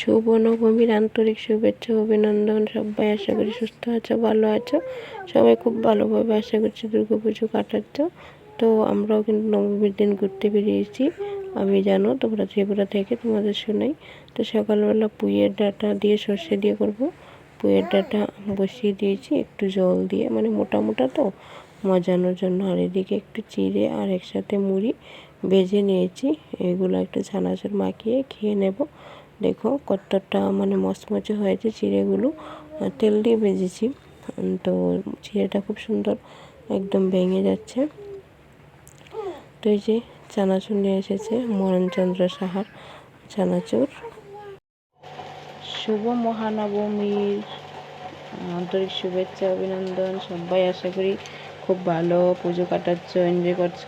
শুভ নবমীর আন্তরিক শুভেচ্ছা অভিনন্দন। সবাই আশা করি সুস্থ আছো, ভালো আছো। সবাই খুব ভালোভাবে আশা করছি দুর্গা পুজো কাটাচ্ছ। তো আমরাও কিন্তু নবমীর দিন ঘুরতে বেরিয়েছি, আমি জানো, তোমরা ত্রিপুরা থেকে তোমাদের শোনাই। তো সকালবেলা পুইয়ের ডাটা দিয়ে সর্ষে দিয়ে করব। পুইয়ের ডাটা বসিয়ে দিয়েছি, একটু জল দিয়ে মানে মোটা মোটা তো, মজানোর জন্য। আর এদিকে একটু চিড়ে আর একসাথে মুড়ি ভেজে নিয়েছি। এগুলো একটু ছানাচুর মাখিয়ে খেয়ে নেব। দেখো কতটা মানে মচমচে হয়েছে চিড়েগুলো তেল দিয়ে ভেজেছি। তো চিড়েটা খুব সুন্দর একদম ভেঙে যাচ্ছে। তো এই যে চানাচুর নিয়ে এসেছে মরণচন্দ্র সাহার চানাচুর। শুভ মহানবমীর, আন্তরিক শুভেচ্ছা, অভিনন্দন, সবাই আশা করি খুব ভালো, পুজো কাটাচ্ছ এনজয় করছ।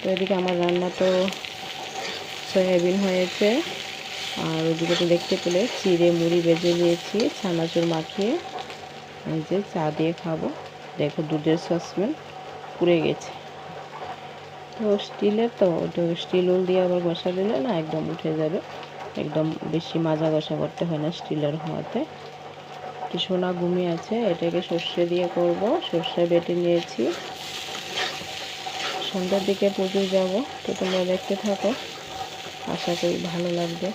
তো এদিকে আমার রান্না তো সয়াবিন হয়েছে। আর ওদিকে তো দেখতে পেলে চিড়ে মুড়ি বেজে নিয়েছি, ছানাচুর মাখিয়ে। এই যে চা দিয়ে খাব। দেখো দুধের সসম্যান পুড়ে গেছে। তো স্টিলের তো তো স্টিল উল দিয়ে আবার বসা দিলে না একদম উঠে যাবে। একদম বেশি মাজা ঘষা করতে হয় না স্টিলের হওয়াতে। একটু সোনা ঘুমিয়ে আছে, এটাকে সর্ষে দিয়ে করব। সর্ষে বেটে নিয়েছি। সন্ধ্যার দিকে পুজো যাব, তো তোমরা দেখতে থাকো। আশা করি ভালো লাগবে।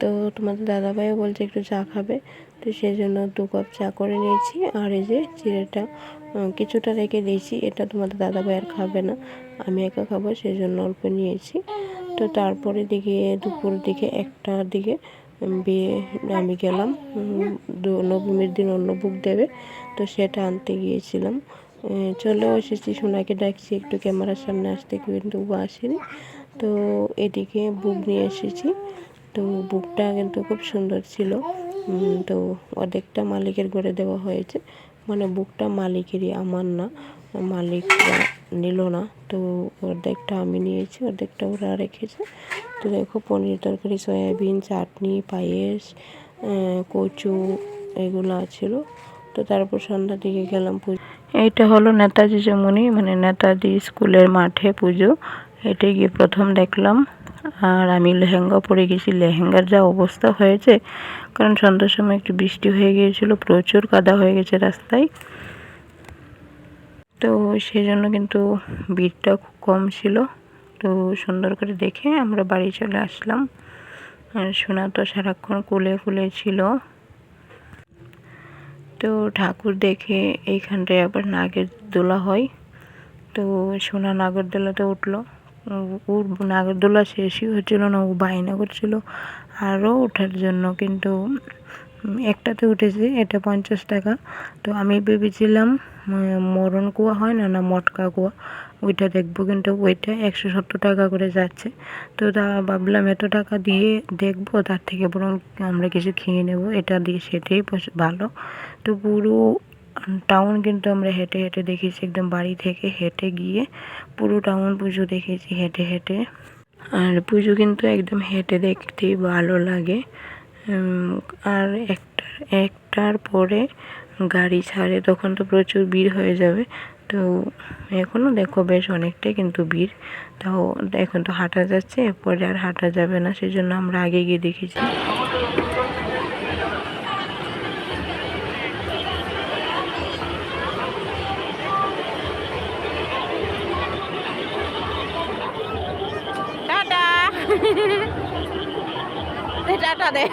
তো তোমাদের দাদাভাইও বলছে একটু চা খাবে। তো সেই জন্য দু কাপ চা করে নিয়েছি। আর এই যে চিড়েটা কিছুটা রেখে দিয়েছি। এটা তোমাদের দাদাভাই আর খাবে না। আমি একা খাব সেই জন্য অল্প নিয়েছি। তো তারপরে দিকে, দুপুর দিকে একটার দিকে বিয়ে আমি গেলাম। নবমীর দিন অন্য বুক দেবে। তো সেটা আনতে গিয়েছিলাম। চলেও এসেছি। সোনাকে ডাকছি, একটু ক্যামেরার সামনে আসতে কিন্তু আসেনি। তো এদিকে বুক নিয়ে এসেছি। তো বুকটা কিন্তু খুব সুন্দর ছিল। তো অর্ধেকটা মালিকের ঘরে দেওয়া হয়েছে। মানে বুকটা মালিকেরই, আমার না। মালিক নিল না। তো অর্ধেকটা আমি নিয়েছি, অর্ধেকটা ওরা রেখেছে। তো দেখো, পনির তরকারি, সয়াবিন, চাটনি, পায়েস কচু এগুলো ছিল। তো তারপর সন্ধ্যার দিকে গেলাম পুজো। এইটা হলো নেতাজি জমুনি মানে নেতাজি স্কুলের মাঠে পুজো। এটা গিয়ে প্রথম দেখলাম। আর আমি লেহেঙ্গা পরে গেছি। লেহেঙ্গার যা অবস্থা হয়েছে, কারণ সন্ধ্যার সময় একটু বৃষ্টি হয়ে গিয়েছিল, প্রচুর কাদা হয়ে গেছে রাস্তায়। তো সেই জন্য কিন্তু ভিড়টা খুব কম ছিল। তো সুন্দর করে দেখে আমরা বাড়ি চলে আসলাম। আর সোনা তো সারাক্ষণ কুলে কুলে ছিল। তো ঠাকুর দেখে এইখানটায় আবার নাগের দোলা হয়। তো সোনা নাগরদোলাতে উঠল। ওর নাগরদোলা শেষই হচ্ছিল না, ও বায়না করছিল আরও ওঠার জন্য কিন্তু একটাতে উঠেছে, এটা পঞ্চাশ টাকা। তো আমি ভেবেছিলাম মরণ কুয়া হয় না না মটকা কুয়া, ওইটা দেখব। কিন্তু ওইটা একশো সত্তর টাকা করে যাচ্ছে। তো তা ভাবলাম, এত টাকা দিয়ে দেখব, তার থেকে বরং আমরা কিছু খেয়ে নেব। এটা দিয়ে সেটাই ভালো। তো পুরো টাউন কিন্তু আমরা হেঁটে হেঁটে দেখেছি, একদম বাড়ি থেকে হেঁটে গিয়ে পুরো টাউন পুজো দেখেছি হেঁটে হেঁটে। আর পুজো কিন্তু একদম হেঁটে দেখতেই ভালো লাগে। আর একটার একটার পরে গাড়ি ছাড়ে, তখন তো প্রচুর ভিড় হয়ে যাবে। তো এখনও দেখো বেশ অনেকটাই কিন্তু ভিড়। তাও এখন তো হাঁটা যাচ্ছে এরপরে আর হাঁটা যাবে না সেই জন্য আমরা আগে গিয়ে দেখেছি। টাটা দে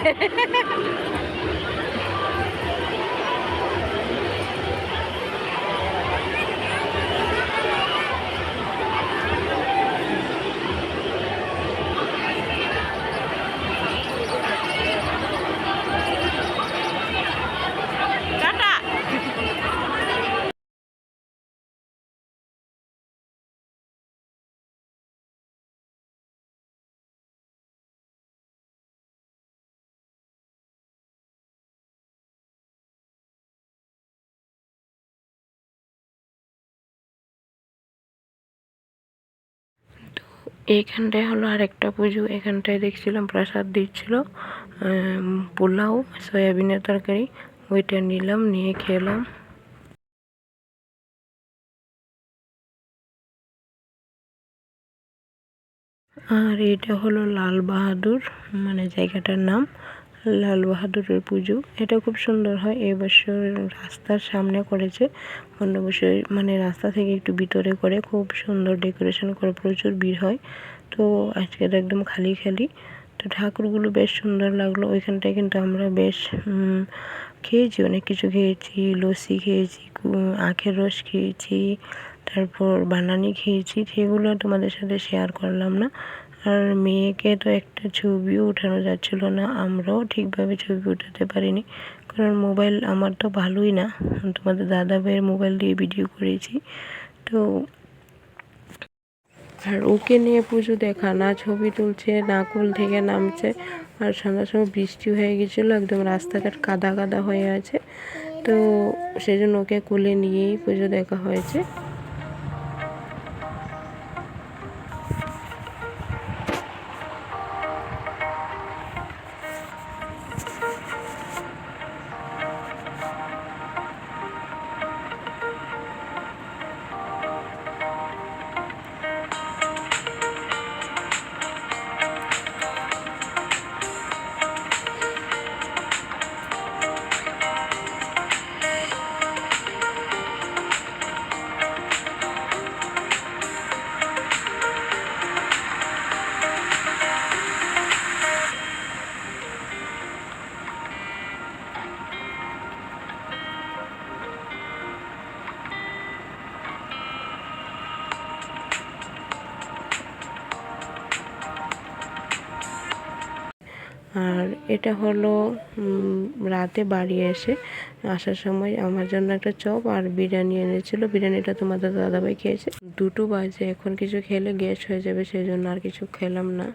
এইখানটায় হলো আরেকটা পুজো। এখানটায় দেখছিলাম প্রসাদ দিচ্ছিল পোলাও, সয়াবিনের তরকারি। ওইটা নিলাম, নিয়ে খেলাম। আর এটা হলো লাল বাহাদুর মানে জায়গাটার নাম। লাল বাহাদুরের পুজো। এটা খুব সুন্দর হয়। এবছর রাস্তার সামনে করেছে। অন্য বছর মানে রাস্তা থেকে একটু ভিতরে করে খুব সুন্দর ডেকোরেশন করে প্রচুর ভিড় হয়। তো আজকে তো একদম খালি খালি। তো ঠাকুরগুলো বেশ সুন্দর লাগল। ওইখানটায় কিন্তু আমরা বেশ খেয়েছি, অনেক কিছু খেয়েছি। লস্যি খেয়েছি আখের রস খেয়েছি, তারপর বানানি খেয়েছি। সেগুলো তোমাদের সাথে শেয়ার করলাম না। আর মেয়েকে তো একটা ছবিও উঠানো যাচ্ছিল না, আমরাও ঠিকভাবে ছবি উঠাতে পারিনি। কারণ মোবাইল আমার তো ভালোই না তোমাদের দাদা ভাইয়ের মোবাইল দিয়ে ভিডিও করেছি। তো আর ওকে নিয়ে পুজো দেখা, না ছবি তুলছে, না কুল থেকে নামছে, আর সন্ধ্যার সময় বৃষ্টি হয়ে গেছিল, একদম রাস্তাঘাট কাদা কাদা হয়ে আছে। তো সেই জন্য ওকে কোলে নিয়েই পুজো দেখা হয়েছে। এটা হলো রাতে বাড়ি এসে আসার সময় আমার জন্য একটা চপ আর বিরিয়ানি এনেছিল। বিরিয়ানিটা তোমাদের দাদাভাই খেয়েছে। দুটো বাজে, এখন কিছু খেলে গ্যাস হয়ে যাবে, সেই জন্য আর কিছু খেলাম না।